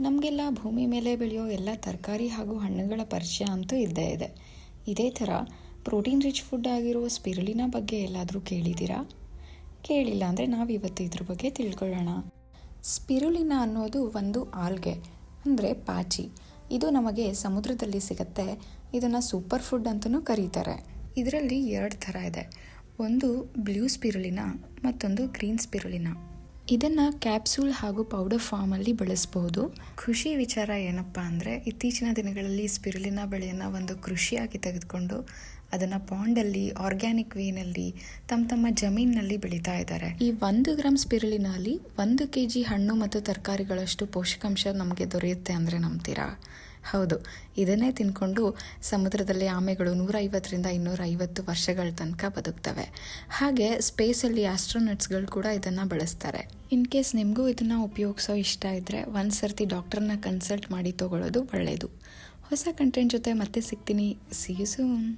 ನಮಗೆಲ್ಲ ಭೂಮಿ ಮೇಲೆ ಬೆಳೆಯೋ ಎಲ್ಲ ತರಕಾರಿ ಹಾಗೂ ಹಣ್ಣುಗಳ ಪರಿಚಯ ಅಂತೂ ಇದ್ದೇ ಇದೆ. ಇದೇ ಥರ ಪ್ರೋಟೀನ್ ರಿಚ್ ಫುಡ್ ಆಗಿರೋ ಸ್ಪಿರುಲಿನ ಬಗ್ಗೆ ಎಲ್ಲಾದರೂ ಕೇಳಿದ್ದೀರಾ? ಕೇಳಿಲ್ಲ ಅಂದರೆ ನಾವು ಇವತ್ತು ಇದ್ರ ಬಗ್ಗೆ ತಿಳ್ಕೊಳ್ಳೋಣ. ಸ್ಪಿರುಲಿನ ಅನ್ನೋದು ಒಂದು ಆಲ್ಗೆ, ಅಂದರೆ ಪಾಚಿ. ಇದು ನಮಗೆ ಸಮುದ್ರದಲ್ಲಿ ಸಿಗುತ್ತೆ. ಇದನ್ನು ಸೂಪರ್ ಫುಡ್ ಅಂತಲೂ ಕರೀತಾರೆ. ಇದರಲ್ಲಿ ಎರಡು ಥರ ಇದೆ. ಒಂದು ಬ್ಲೂ ಸ್ಪಿರುಲಿನ, ಮತ್ತೊಂದು ಗ್ರೀನ್ ಸ್ಪಿರುಲಿನ. ಇದನ್ನು ಕ್ಯಾಪ್ಸೂಲ್ ಹಾಗೂ ಪೌಡರ್ ಫಾರ್ಮಲ್ಲಿ ಬಳಸ್ಬೋದು. ಖುಷಿ ವಿಚಾರ ಏನಪ್ಪ ಅಂದರೆ ಇತ್ತೀಚಿನ ದಿನಗಳಲ್ಲಿ ಸ್ಪಿರುಲಿನ ಬೆಳೆಯನ್ನು ಒಂದು ಕೃಷಿಯಾಗಿ ತೆಗೆದುಕೊಂಡು ಅದನ್ನು ಪಾಂಡಲ್ಲಿ ಆರ್ಗ್ಯಾನಿಕ್ ವೇನಲ್ಲಿ ತಮ್ಮ ತಮ್ಮ ಜಮೀನಿನಲ್ಲಿ ಬೆಳೀತಾ ಇದ್ದಾರೆ. ಈ ಒಂದು ಗ್ರಾಮ್ ಸ್ಪಿರುಲಿನಲ್ಲಿ ಒಂದು ಕೆ ಜಿ ಹಣ್ಣು ಮತ್ತು ತರಕಾರಿಗಳಷ್ಟು ಪೋಷಕಾಂಶ ನಮಗೆ ದೊರೆಯುತ್ತೆ ಅಂದರೆ ನಂಬ್ತೀರಾ? ಹೌದು. ಇದನ್ನೇ ತಿನ್ಕೊಂಡು ಸಮುದ್ರದಲ್ಲಿ ಆಮೆಗಳು ನೂರೈವತ್ತರಿಂದ ಇನ್ನೂರ ಐವತ್ತು ವರ್ಷಗಳ ತನಕ ಬದುಕ್ತವೆ. ಹಾಗೆ ಸ್ಪೇಸಲ್ಲಿ ಆಸ್ಟ್ರೋನಟ್ಸ್ಗಳು ಕೂಡ ಇದನ್ನು ಬಳಸ್ತಾರೆ. ಇನ್ ಕೇಸ್ ನಿಮಗೂ ಇದನ್ನು ಉಪಯೋಗಿಸೋ ಇಷ್ಟ ಇದ್ದರೆ ಒಂದು ಸರ್ತಿ ಡಾಕ್ಟರ್ನ ಕನ್ಸಲ್ಟ್ ಮಾಡಿ ತಗೊಳ್ಳೋದು ಒಳ್ಳೆಯದು ಹೊಸ ಕಂಟೆಂಟ್ ಜೊತೆ ಮತ್ತೆ ಸಿಗ್ತೀನಿ. ಸಿ